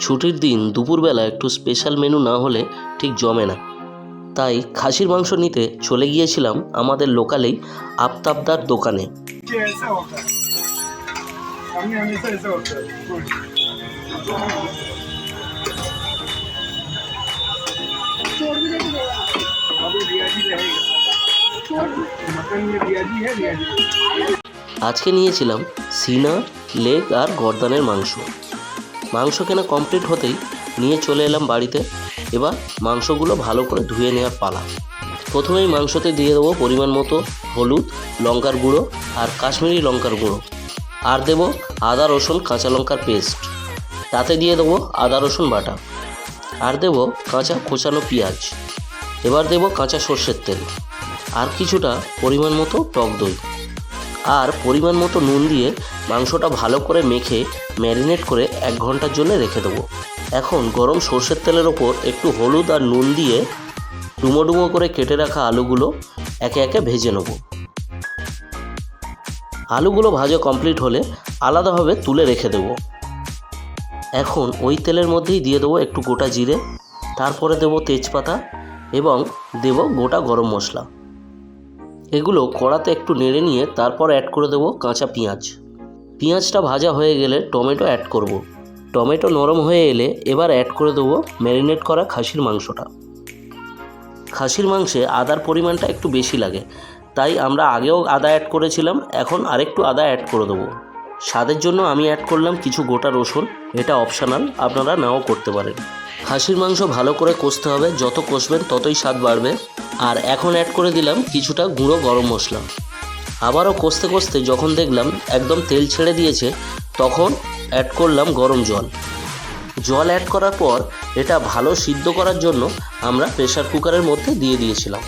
ছুটির দিন দুপুরবেলা একটু স্পেশাল মেনু না হলে ঠিক জমে না। তাই খাসির মাংস নিতে চলে গিয়েছিলাম আমাদের লোকালেই আফতাবদার দোকানে। আজকে নিয়েছিলাম সিনা, লেগ আর গর্দানের মাংস। মাংস কেনা কমপ্লিট হতেই নিয়ে চলে এলাম বাড়িতে। এবার মাংসগুলো ভালো করে ধুয়ে নেওয়ার পালা। প্রথমেই মাংসতে দিয়ে দেবো পরিমাণ মতো হলুদ, লঙ্কার গুঁড়ো আর কাশ্মীরি লঙ্কার গুঁড়ো। আর দেবো আদা, রসুন, কাঁচা লঙ্কার পেস্ট। তাতে দিয়ে দেবো আদা, রসুন বাটা। আর দেবো কাঁচা কোচানো পেঁয়াজ। এবার দেবো কাঁচা সর্ষের তেল। আর কিছুটা পরিমাণ মতো টক দই। আর পরিমাণ মতো নুন দিয়ে মাংসটা ভালো করে মেখে ম্যারিনেট করে এক ঘণ্টার জন্য রেখে দেবো। এখন গরম সর্ষের তেলের ওপর একটু হলুদ আর নুন দিয়ে ডুমো ডুমো করে কেটে রাখা আলুগুলো একে একে ভেজে নেব। আলুগুলো ভাজা কমপ্লিট হলে আলাদাভাবে তুলে রেখে দেবো। এখন ওই তেলের মধ্যেই দিয়ে দেবো একটু গোটা জিরে, তারপরে দেবো তেজপাতা এবং দেবো গোটা গরম মশলা। এগুলো কড়াতে একটু নেড়ে নিয়ে তারপর অ্যাড করে দেবো কাঁচা পেঁয়াজ। পেঁয়াজটা ভাজা হয়ে গেলে টমেটো অ্যাড করব। টমেটো নরম হয়ে এলে এবার অ্যাড করে দেবো ম্যারিনেট করা খাসির মাংসটা। খাসির মাংসে আদার পরিমাণটা একটু বেশি লাগে, তাই আমরা আগেও আদা অ্যাড করেছিলাম, এখন আরেকটু আদা অ্যাড করে দেবো। স্বাদের জন্য আমি অ্যাড করলাম কিছু গোটা রসুন, এটা অপশনাল আপনারা নাও করতে পারেন। খাসির মাংস ভালো করে কষতে হবে, যত কষবেন ততই স্বাদ বাড়বে। আর এখন অ্যাড করে দিলাম কিছুটা গুঁড়ো গরম মশলা। আবারও কষতে কষতে যখন দেখলাম একদম তেল ছেড়ে দিয়েছে, তখন অ্যাড করলাম গরম জল। জল অ্যাড করার পর এটা ভালো সিদ্ধ করার জন্য আমরা প্রেশার কুকারের মধ্যে দিয়ে দিয়েছিলাম।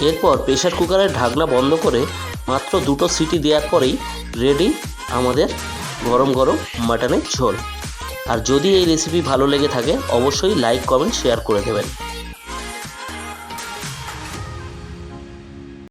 এরপর প্রেশার কুকারের ঢাকনা বন্ধ করে মাত্র দুটো সিটি দেওয়ার পরেই রেডি আমাদের গরম গরম মাটনের ঝোল। আর যদি এই রেসিপি ভালো লেগে থাকে অবশ্যই লাইক কমেন্ট শেয়ার করে দেবেন।